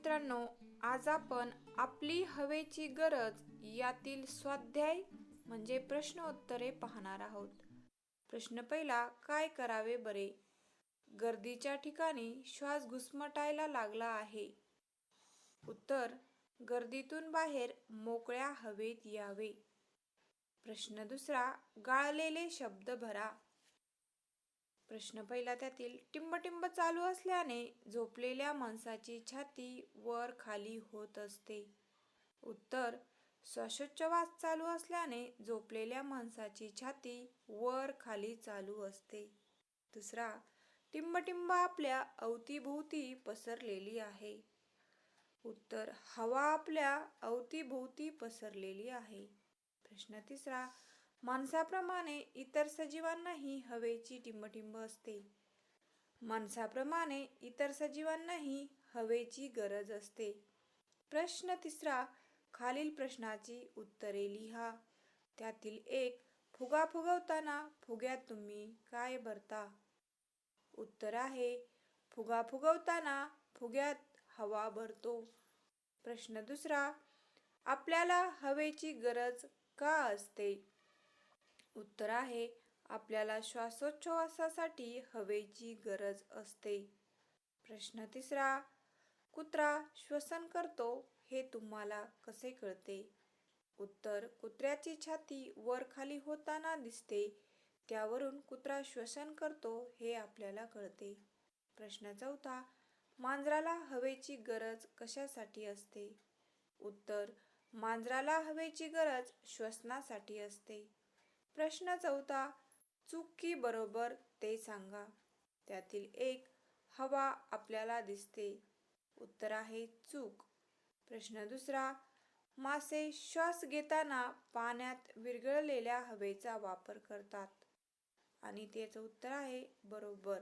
मित्रांनो आज आपण आपली हवेची गरज यातील स्वाध्याय म्हणजे प्रश्न उत्तरे पाहणार आहोत. प्रश्न पहिला काय करावे बरे? गर्दीच्या ठिकाणी श्वास घुसमटायला लागला आहे. उत्तर गर्दीतून बाहेर मोकळ्या हवेत यावे. प्रश्न दुसरा गाळलेले शब्द भरा. प्रश्न पहिला त्यातील टिंबटिंब चालू असल्याने झोपलेल्या माणसाची छाती वर खाली होत असते. उत्तर श्वासोच्छवास चालू असल्याने झोपलेल्या माणसाची छाती वर खाली चालू असते. दुसरा टिंबटिंब आपल्या अवतीभोवती पसरलेली आहे. उत्तर हवा आपल्या अवतीभोवती पसरलेली आहे. प्रश्न तिसरा माणसाप्रमाणे इतर सजीवांनाही हवेची टिंबटिंब असते. माणसाप्रमाणे इतर सजीवांनाही हवेची गरज असते. प्रश्न तिसरा खालील प्रश्नाची उत्तरे लिहा. त्यातील एक फुगा फुगवताना फुग्यात तुम्ही काय भरता? उत्तर आहे फुगा फुगवताना फुग्यात हवा भरतो. प्रश्न दुसरा आपल्याला हवेची गरज का असते? उत्तर आहे. आपल्याला श्वासोच्छवासासाठी हवेची गरज असते. प्रश्न तिसरा कुत्रा श्वसन करतो हे तुम्हाला कसे कळते? उत्तर कुत्र्याची छाती वर खाली होताना दिसते. त्यावरून कुत्रा श्वसन करतो हे आपल्याला कळते. प्रश्न चौथा मांजराला हवेची गरज कशासाठी असते? उत्तर मांजराला हवेची गरज श्वसनासाठी असते. प्रश्न चौथा चूक की बरोबर ते सांगा. त्यातील एक हवा आपल्याला दिसते. उत्तर आहे चूक. प्रश्न दुसरा मासे श्वास घेताना पाण्यात विरघळलेल्या हवेचा वापर करतात. आणि त्याचं उत्तर आहे बरोबर.